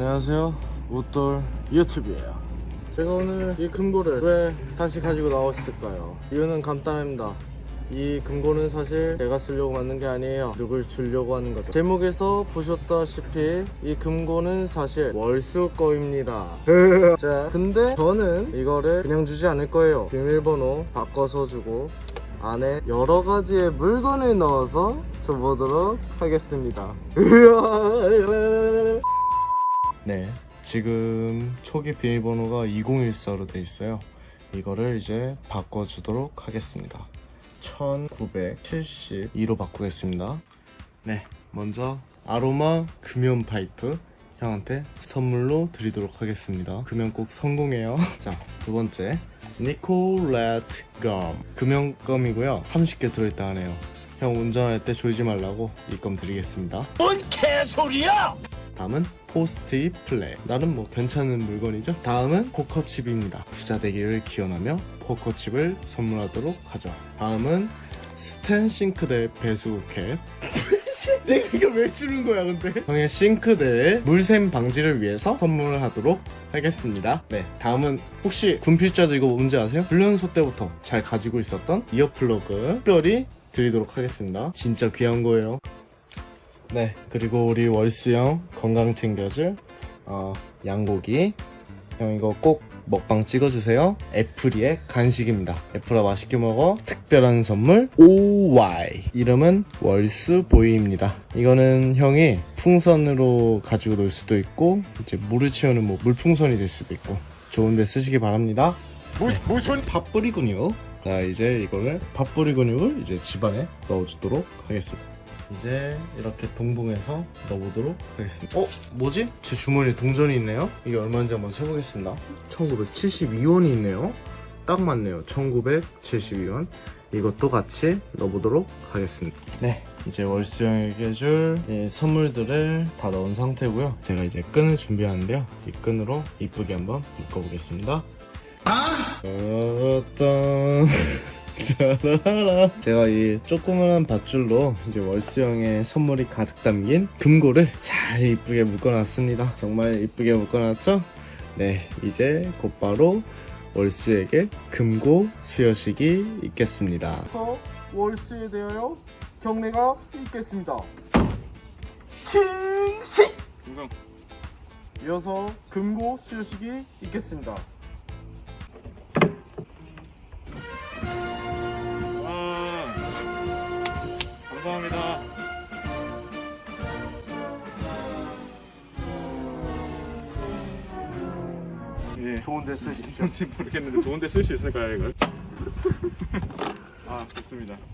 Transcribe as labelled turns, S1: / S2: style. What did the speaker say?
S1: 안녕하세요. 웃돌 유튜브예요. 제가 오늘 이 금고를 왜 다시 가지고 나왔을까요? 이유는 간단합니다. 이 금고는 사실 제가 쓰려고 만든 게 아니에요. 누굴 주려고 하는 거죠. 제목에서 보셨다시피 이 금고는 사실 월수 거입니다. 자 근데 저는 이거를 그냥 주지 않을 거예요. 비밀번호 바꿔서 주고 안에 여러 가지의 물건을 넣어서 줘보도록 하겠습니다 네, 지금 초기 비밀번호가 2014로 돼 있어요. 이거를 이제 바꿔주도록 하겠습니다. 1972로 바꾸겠습니다. 네, 먼저 아로마 금연 파이프 형한테 선물로 드리도록 하겠습니다. 금연 꼭 성공해요. 자, 두 번째 니콜렛 껌 금연 껌이고요. 30개 들어있다 하네요. 형 운전할 때 졸지 말라고 이 껌 드리겠습니다.
S2: 뭔 개소리야!
S1: 다음은 포스트잇 플레이. 나는 뭐 괜찮은 물건이죠? 다음은 포커칩입니다. 부자 되기를 기원하며 포커칩을 선물하도록 하죠. 다음은 스텐 싱크대 배수구 캡. 내가 이거 왜 쓰는 거야 근데? 형의 싱크대에 물샘 방지를 위해서 선물을 하도록 하겠습니다. 네 다음은 혹시 군필자도 이거 뭔지 아세요? 훈련소 때부터 잘 가지고 있었던 이어플러그 특별히 드리도록 하겠습니다. 진짜 귀한 거예요 네, 그리고 우리 월수 형 건강 챙겨줄 어, 양고기. 형 이거 꼭 먹방 찍어주세요. 애플이의 간식입니다. 애플아 맛있게 먹어. 특별한 선물 OY. 이름은 월수 보이입니다. 이거는 형이 풍선으로 가지고 놀 수도 있고 이제 물을 채우는 뭐 물풍선이 될 수도 있고 좋은데 쓰시기 바랍니다.
S2: 무, 무슨
S1: 밥뿌리 근육. 자 이제 이거를 밥뿌리 근육을 이제 집안에 넣어주도록 하겠습니다. 이제 이렇게 동봉해서 넣어보도록 하겠습니다. 어? 뭐지? 제 주머니에 동전이 있네요? 이게 얼마인지 한번 세보겠습니다. 1972원이 있네요. 딱 맞네요. 1972원. 이것도 같이 넣어보도록 하겠습니다. 네, 이제 월수형에게 줄이 선물들을 다 넣은 상태고요. 제가 이제 끈을 준비하는데요. 이 끈으로 이쁘게 한번 묶어보겠습니다. 짜라짠. 짜라라. 제가 이 조그만한 밧줄로 이제 월수형의 선물이 가득 담긴 금고를 잘 이쁘게 묶어놨습니다. 정말 이쁘게 묶어놨죠? 네, 이제 곧바로 월수에게 금고 수여식이 있겠습니다. 월수에 대하여 경례가 있겠습니다. 칭식! 이어서 금고 수여식이
S2: 있겠습니다. 예
S1: 좋은데 쓰십시오.
S2: 뭔지 모르겠는데 좋은데 쓸 수 있을까요 이걸? 아 좋습니다